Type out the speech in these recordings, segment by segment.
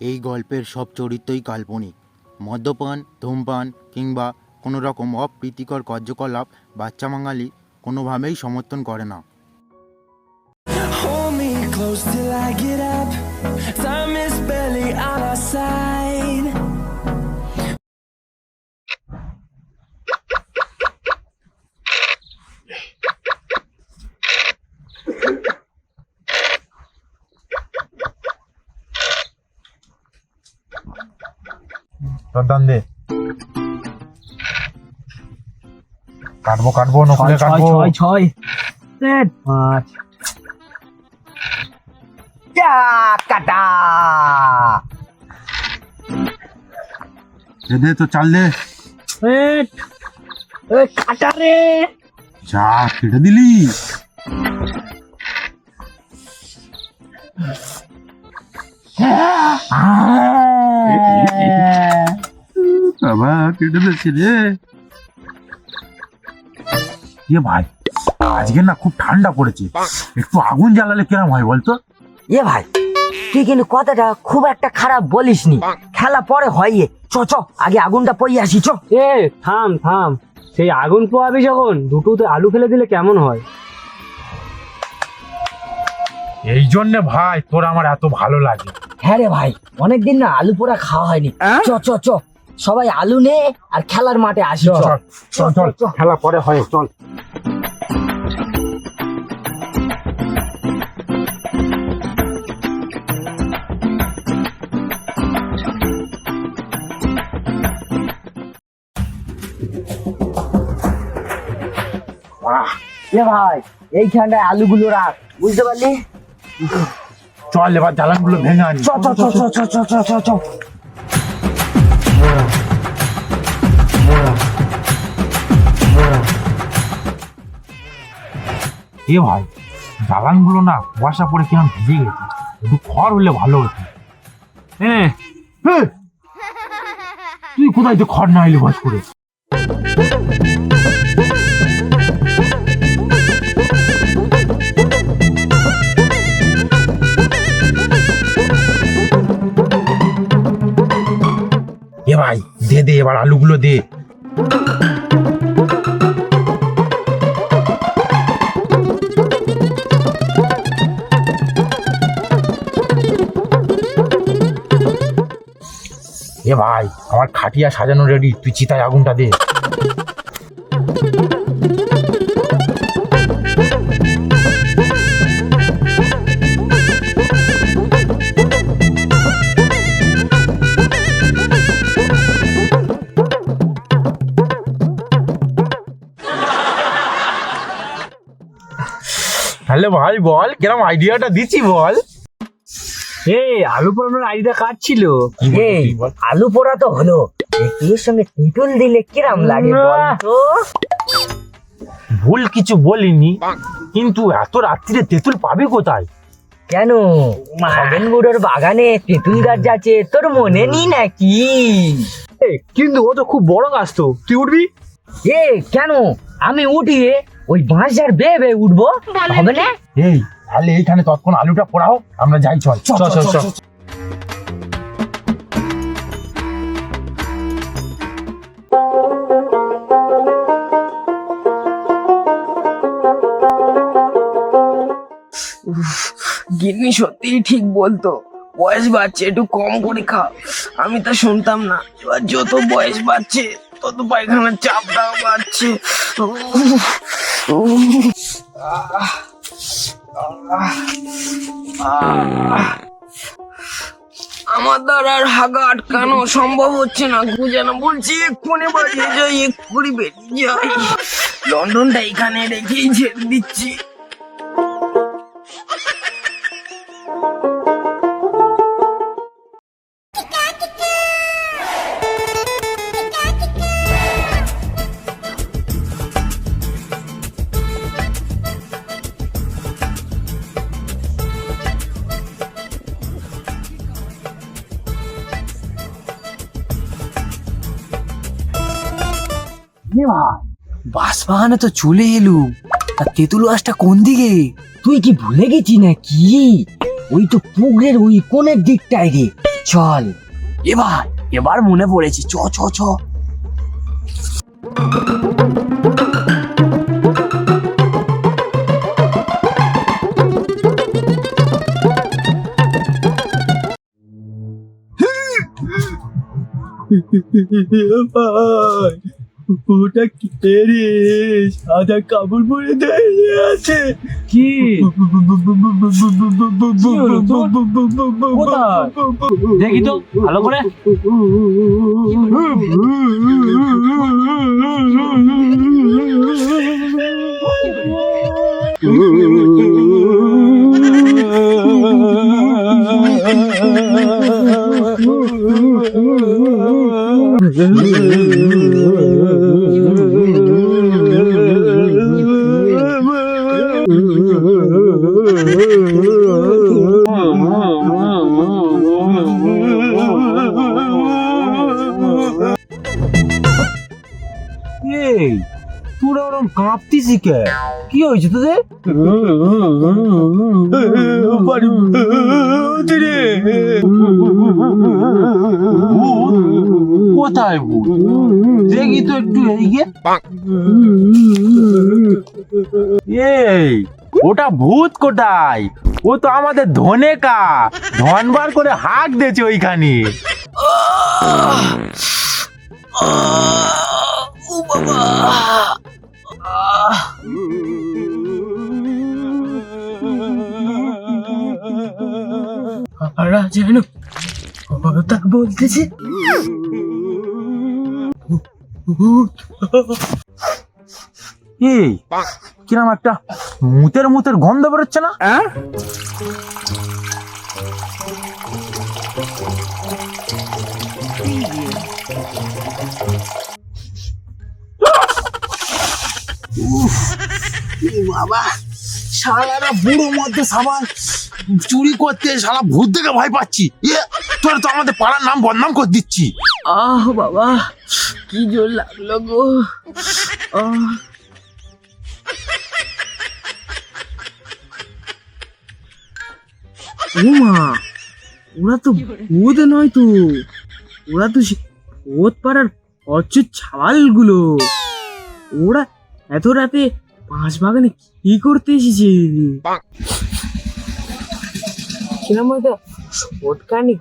এই গল্পের সব চরিত্রই কাল্পনিক মদ্যপান, ধূমপান কিংবা কোনো রকম অপ্রীতিকর কার্যকলাপ বাচ্চা বাঙালি কোনোভাবেই সমর্থন করে না close till I get up. Time is barely on our side. রদ্দান দে কাটবো কাটবো নকলে কাটবো। ছয় ছয় সেট পাঁচ। যা, কাটা। দে দে তো চাল দে। সেট কাটা রে। যা কেটে দিলি। বাবা কেটে দিচ্ছে রে। এ ভাই আজকে না খুব ঠান্ডা পড়েছে। একটু আগুন জ্বালালে কিরম হয় বলতো? এ ভাই তুই কিন্তু কথাটা খুব একটা খারাপ বলিসনি। খেলা পরে হয় এ। চ চ আগে আগুনটা পইয়ে আসি চ। এ থাম থাম। সেই আগুন পোয়াবি যখন দুটোতে আলু ফেলে দিলে কেমন হয়? এই জন্য ভাই তোর আমার এত ভালো লাগে। হ্যাঁ রে ভাই অনেকদিন না আলু পোড়া খাওয়া হয়নি। চ চ চ। সবাই আলু নে আর খেলার মাঠে আসি চল চল। চল খেলা পরে হয় চল। ভাই এইখানটায় আলুগুলো রাখ বুঝতে পারলি? চল এবার জ্বালানগুলো ভেঙে আনি। চ চ চ চ চ চ চ এ ভাই দালানগুলো না কুয়াশা পরে কিরম ভিজে গেছে। একটু খড় হলে ভালো হতো। হ্যাঁ! তুই কোথায় তো খড় না এলি বাস করে? এ ভাই, দে দে, এবার আলুগুলো দে। এ ভাই আমার খাটিয়া সাজানো রেডি তুই চিতায় আগুনটা দে হ্যালো ভাই বল কিরম আইডিয়াটা দিচ্ছি বল আলু পোড়ানোর আইডিয়া কার ছিল? এই আলু পোড়া তো হলো। এর সঙ্গে তেঁতুল দিলে কিরাম লাগে বল ভুল কিছু বলিনি কিন্তু এত রাত্রিরে তেঁতুল পাবি কোথায়? কেন? খগেন বুড়োর বাগানে তেঁতুল গাছ আছে তোর মনে নি নাকি? এ, কিন্তু ও তো খুব বড় গাছ তো তুই উঠবি? এ কেন? আমি উঠিয়ে ওই বাঁশ ঝাড় বেয়ে বেয়ে উঠবো? হবে না? এই তাহলে এইখানে তৎক্ষণ আলুটা পোড়াও আমরা যাই চল। চ চ চ গিন্নি সত্যিই ঠিক বলতো বয়স বাড়ছে একটু কম করে খাও আমি তা শুনতাম না এবার যত বয়স বাড়ছে তত পায়খানার চাপটাও বাড়ছে। আমার দ্বারা আর হাগা আটকানো সম্ভব হচ্ছে না গুজানো বলছি এক্ষুনি বাড়িয়ে যাই, এক্ষুনি বেরিয়ে যাই। লন্ডনটা এখানে রেখেই ছেড়ে দিচ্ছি। বাসবাগানে তো চলে এলুম তা তেঁতুল গাছটা কোন দিকে? তুই কি ভুলে গেছি নাকি? ওই তো পুকুরের ওই কোণের দিকটায় রে। চল। এবার এবার মনে পড়েছে। চ চ চ। ওটা কে রে সাদা কাপড় পরে দাঁড়িয়ে আছে? কি? দেখি তো ভালো করে। এই তোরা ওরম কাঁপতিস কে? কি হয়েছে তোদের? কোথায় ভূত? দেখি তো একটু এই ওটা ভূত কোথায়? ও তো আমাদের ধনে ধনেকা ধনবার করে হাঁক দিয়েছে ওইখানে। কথা বলতেছে। এই কিরম একটা? মুতের মুতের গন্ধ বেরোচ্ছে না? বাবা শালারা বুড়ো মধ্যে সাবান চুরি করতে শালা ভূত দেখে ভয় পাচ্ছি। এ তোর তো আমাদের পাড়ার নাম বদনাম করে দিচ্ছি। আহ বাবা কি জোর লাগল গো। আহ ও মা ওরা তো ভূত নয় তো। ওরা তো ভূত পাড়ার অচ্ছুত ছাওয়ালগুলো ওরা এত রাতে পাঁচ বাগানে কি করতে এসেছে? কিরম একটা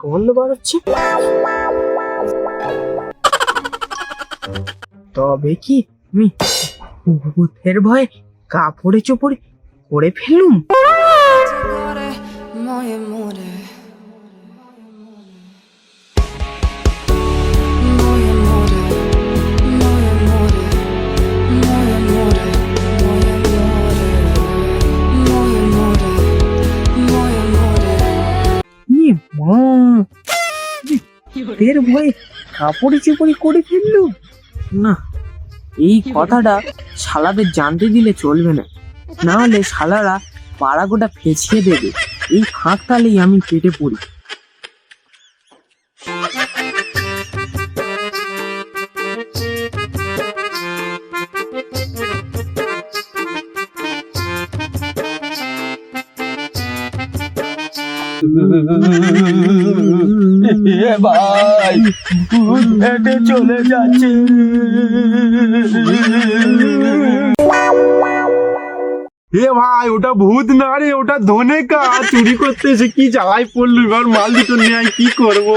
গন্ধ বাড়াচ্ছে তবে কি আমি ভূতের ভয়ে কাপড়ে চোপড়ে করে ফেললুম মা এর ভয়ে কাপড়ে চিপড়ি করে ফেললু? না, এই কথাটা শালাদের জানতে দিলে চলবে না। না হলে শালারা পাড়া গোটা ফেঁচিয়ে দেবে। এই ফাঁক তালেই আমি কেটে পড়ি। ভাই, হেঁটে চলে যাচ্ছে। এ ভাই, ওটা ভূত না রে, ওটা ধনে কাজ চুরি করতে এসে কি জ্বালায় পড়ল? এবার মাল দুটো নেয় কি করব?